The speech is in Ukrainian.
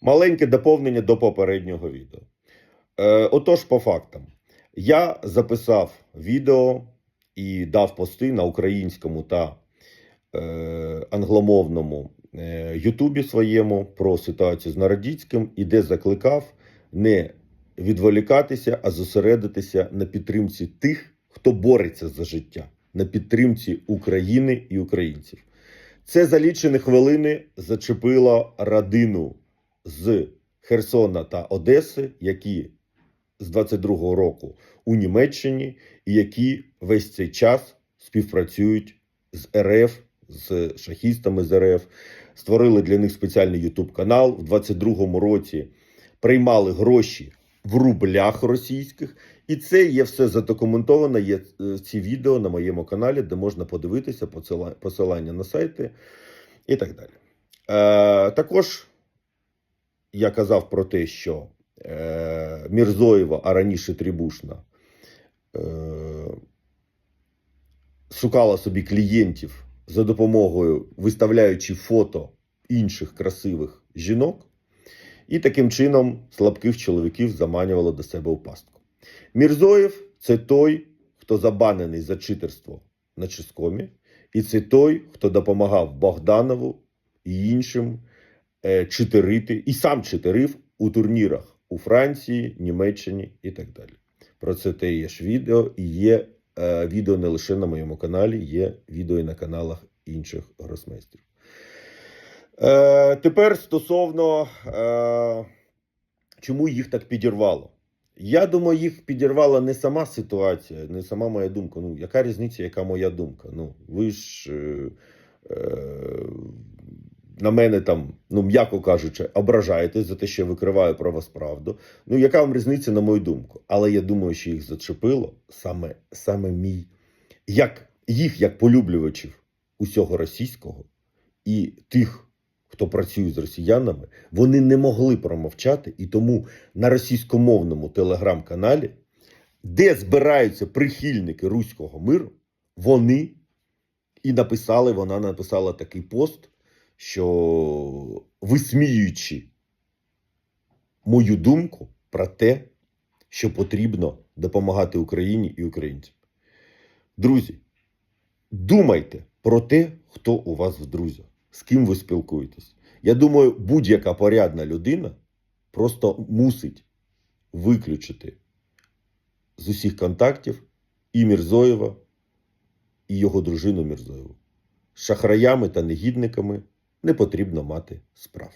Маленьке доповнення до попереднього відео. Е, отож, по фактам, я записав відео і дав пости на українському та е, англомовному е, Ютубі своєму про ситуацію з Народіцьким, і де закликав не відволікатися, а зосередитися на підтримці тих, хто бореться за життя, на підтримці України і українців. Це за лічені хвилини зачепило родину з Херсона та Одеси, які з 22-го року у Німеччині, і які весь цей час співпрацюють з РФ, з шахістами з РФ, створили для них спеціальний Ютуб канал. В 22-му році приймали гроші в рублях російських. І це є все задокументовано. Є е, ці відео на моєму каналі, де можна подивитися посилання на сайти і так далі. Е, також я казав про те, що е, Мірзоєва, а раніше Трібушна, е, шукала собі клієнтів за допомогою виставляючи фото інших красивих жінок, і таким чином слабких чоловіків заманювала до себе у пастку. Мірзоєв це той, хто забанений за читерство на Ческомі, і це той, хто допомагав Богданову і іншим читерити, і сам читерив у турнірах у Франції, Німеччині і так далі. Про це те є ж відео, і є е, відео не лише на моєму каналі, є відео і на каналах інших гросмейстрів. Е, тепер стосовно е, чому їх так підірвало. Я думаю, їх підірвала не сама ситуація, не сама моя думка. Ну, яка різниця, яка моя думка? Ну, ви ж е, е, на мене там, ну, м'яко кажучи, ображаєтесь за те, що я викриваю про вас правду. Ну, яка вам різниця, на мою думку? Але я думаю, що їх зачепило саме, саме мій, як їх, як полюблювачів усього російського і тих, хто працює з росіянами, вони не могли промовчати, і тому на російськомовному телеграм-каналі, де збираються прихильники руського миру, вони і написали, вона написала такий пост, що висміюючи мою думку про те, що потрібно допомагати Україні і українцям. Друзі, думайте про те, хто у вас в друзях, з ким ви спілкуєтесь. Я думаю, будь-яка порядна людина просто мусить виключити з усіх контактів і Мірзоєва, і його дружину Мірзоєву. Шахраями та негідниками не потрібно мати справ.